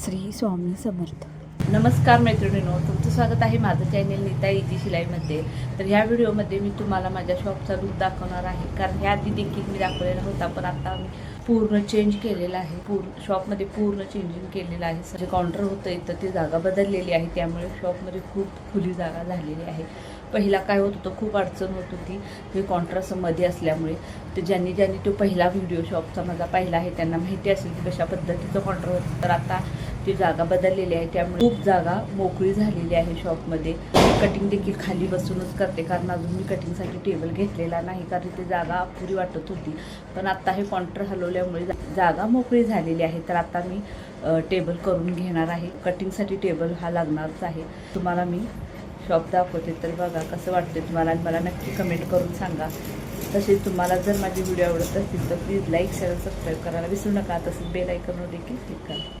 श्री स्वामी समर्थ. नमस्कार मैत्रिणींनो तुमचं स्वागत आहे माझं चॅनेल नीता इजी शिलाईमध्ये. तर ह्या व्हिडिओमध्ये मी तुम्हाला माझ्या शॉपचा लूक दाखवणार आहे. कारण ह्या आधी देखील मी दाखवलेला होता पण आता मी पूर्ण चेंज केलेला आहे. पूर्ण शॉपमध्ये पूर्ण चेंजिंग केलेलं आहे. जे काउंटर होतं इथं ती जागा बदललेली आहे. त्यामुळे शॉपमध्ये खूप खुली जागा झालेली आहे. पहिला काय होत होतं खूप अडचण होत होती. हे काउंटर असं मध्ये असल्यामुळे तर ज्यांनी ज्यांनी तो पहिला व्हिडिओ शॉपचा माझा पहिला आहे त्यांना माहिती असेल की कशा पद्धतीचं काउंटर होतं. तर आता ती जागा बदललेली आहे. त्यामुळे खूप जागा मोकळी झालेली आहे शॉपमध्ये. कटिंग देखील खाली बसूनच करते. कारण अजून मी कटिंगसाठी टेबल घेतलेला नाही. कारण ती जागा अपुरी वाटत होती. पण आत्ता हे कॉन्टर हलवल्यामुळे जागा मोकळी झालेली आहे. तर आता मी टेबल करून घेणार आहे. कटिंगसाठी टेबल हा लागणारच आहे. तुम्हाला मी शॉप दाखवते. तर बघा कसं वाटते तुम्हाला आणि मला नक्की कमेंट करून सांगा. तसेच तुम्हाला जर माझे व्हिडिओ आवडत असतील तर प्लीज लाईक शेअर सबस्क्राईब करायला विसरू नका. तसेच बेल आयकॉनवर देखील क्लिक करा.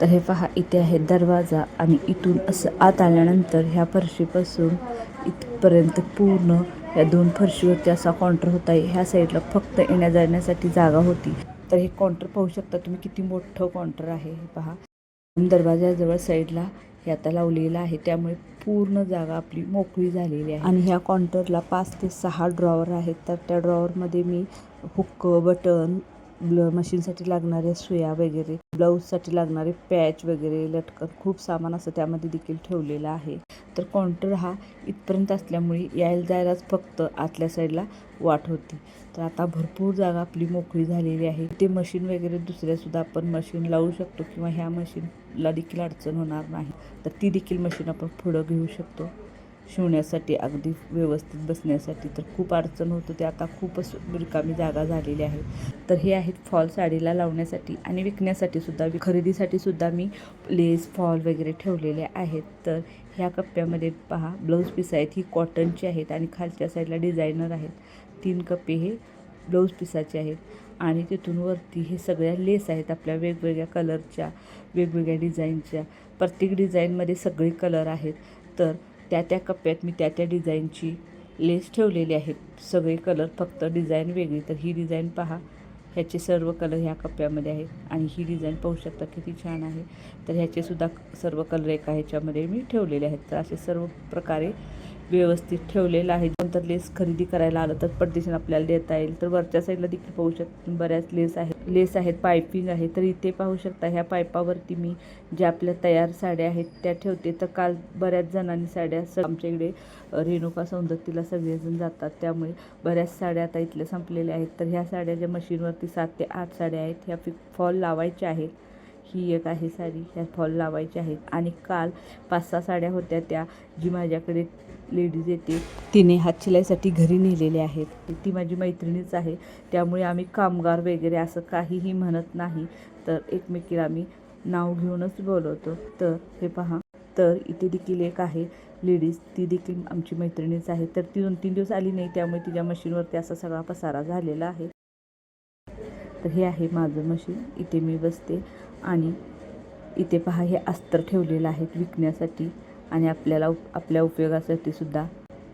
तर हे पहा इथे आहे दरवाजा आणि इथून असं आत आल्यानंतर ह्या फरशीपासून इथपर्यंत पूर्ण या दोन फरशीवरती असा काउंटर होता. आहे ह्या साईडला फक्त येण्या जाण्यासाठी जागा होती. तर हे काउंटर पाहू शकता तुम्ही किती मोठं काउंटर आहे हे पहा. दरवाजाजवळ साईडला हे आता लावलेलं आहे. त्यामुळे पूर्ण जागा आपली मोकळी झालेली आहे. आणि ह्या काउंटरला पाच ते सहा ड्रॉवर आहेत. तर त्या ड्रॉवरमध्ये मी हुक्क बटन ब्ल मशीनसाठी लागणाऱ्या सुया वगैरे ब्लाऊजसाठी लागणारे पॅच वगैरे लटकन खूप सामान असं त्यामध्ये देखील ठेवलेलं आहे. तर काउंटर हा इथपर्यंत असल्यामुळे यायला जायलाच फक्त आतल्या साईडला वाट होती. तर आता भरपूर जागा आपली मोकळी झालेली आहे. ते मशीन वगैरे दुसऱ्यासुद्धा आपण मशीन लावू शकतो किंवा ह्या मशीनला देखील अडचण होणार नाही. तर ती देखील मशीन आपण पुढं घेऊ शकतो. शिवण्यासाठी अगदी व्यवस्थित बसण्यासाठी तर खूप अडचण होतं. ते आता खूपच रिकामी जागा झालेली आहे. तर हे आहेत फॉल साडीला लावण्यासाठी आणि विकण्यासाठी सुद्धा. खरेदीसाठी सुद्धा मी लेस फॉल वगैरे ठेवलेले आहेत. तर ह्या कप्प्यामध्ये पहा ब्लाऊज पीस आहेत. ही कॉटनची आहेत आणि खालच्या साईडला डिझायनर आहेत. तीन कप्पे हे ब्लाऊज पिसाचे आहेत. आणि तिथून वरती हे सगळ्या लेस आहेत आपल्या वेगवेगळ्या कलरच्या वेगवेगळ्या डिझाईनच्या. प्रत्येक डिझाईनमध्ये सगळे कलर आहेत. तर त्या त्या कप्प्यात मी त्या त्या डिझाईनची लेस ठेवलेली आहे. सगळे कलर फक्त डिझाईन वेगळी तर ही डिझाईन पहा. ह्याचे सर्व कलर ह्या कप्प्यामध्ये आहेत आणि ही डिझाईन पाहू शकता किती छान आहे. तर ह्याचे सुद्धा सर्व कलर एका ह्याच्यामध्ये मी ठेवलेले आहेत. तर असे सर्व प्रकारे व्यवस्थित ठेवलेलं आहे. नंतर लेस खरेदी करायला आलं तर परदेशात आपल्याला देता येईल. तर वरच्या साईडला देखील पाहू शकता बऱ्याच लेस आहेत. लेस आहेत पायपिंग आहे. तर इथे पाहू शकता ह्या पायपावरती मी ज्या आपल्या तयार साड्या आहेत त्या ठेवते. तर काल बऱ्याच जणांनी साड्या स आमच्या इकडे रेणुका सौंदतीला सगळेजण जातात. त्यामुळे बऱ्याच साड्या आता इथल्या संपलेल्या आहेत. तर ह्या साड्या ज्या मशीनवरती सात ते आठ साड्या आहेत. ह्या फॉल लावायच्या आहेत. ही एक आहे साडी. ह्या फॉल लावायची आहेत आणि काल पाच सहा साड्या होत्या त्या जी माझ्याकडे लेडीज येते तिने हात शिलाईसाठी घरी नेलेल्या आहेत. ती माझी मैत्रिणीच आहे. त्यामुळे आम्ही कामगार वगैरे असं काहीही म्हणत नाही. तर एकमेकीला आम्ही नाव घेऊनच बोलवतो. तर हे पहा. तर इथे देखील एक आहे लेडीज. ती देखील आमची मैत्रिणीच आहे. तर ती दोन तीन दिवस आली नाही. त्यामुळे तिच्या मशीनवरती असा सगळा पसारा झालेला आहे. तर हे आहे माझं मशीन. इथे मी बसते आणि इथे पहा हे अस्तर ठेवलेलं आहेत विकण्यासाठी आणि आपल्याला उप- आपल्या उपयोगासाठी सुद्धा.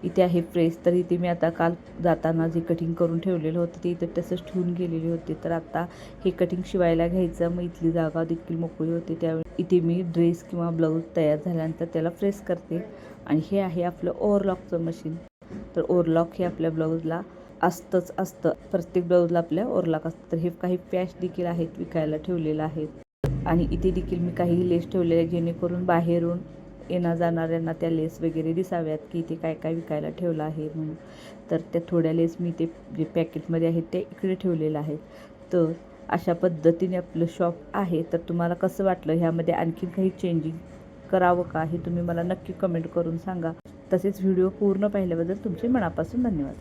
इथे आहे प्रेस तर इथे मी आता काल जाताना जे कटिंग करून ठेवलेलं होतं ते इथं तसंच ठेवून गेलेले होते. तर आता हे कटिंग शिवायला घ्यायचं. मग इथली जागा देखील मोकळी होते. त्यावेळी इथे मी ड्रेस किंवा ब्लाऊज तयार झाल्यानंतर त्याला प्रेस करते. आणि हे आहे आपलं ओव्हरलॉकचं मशीन. तर ओव्हरलॉक हे आपल्या ब्लाऊजला असतंच असतं. प्रत्येक ब्लाऊजला आपल्या ओरलाक असतं. तर हे काही पॅच देखील आहेत विकायला ठेवलेलं आहेत. आणि इथे देखील मी काही लेस ठेवलेले आहे जेणेकरून बाहेरून येणा जाणाऱ्यांना त्या लेस वगैरे दिसाव्यात की इथे काय काय विकायला ठेवलं आहे म्हणून. तर त्या थोड्या लेस मी ते जे पॅकेटमध्ये आहेत ते इकडे ठेवलेलं आहे. तर अशा पद्धतीने आपलं शॉप आहे. तर तुम्हाला कसं वाटलं? ह्यामध्ये आणखी काही चेंजिंग करावं का? हे तुम्ही मला नक्की कमेंट करून सांगा. तसेच व्हिडिओ पूर्ण पाहिल्याबद्दल तुमचे मनापासून धन्यवाद.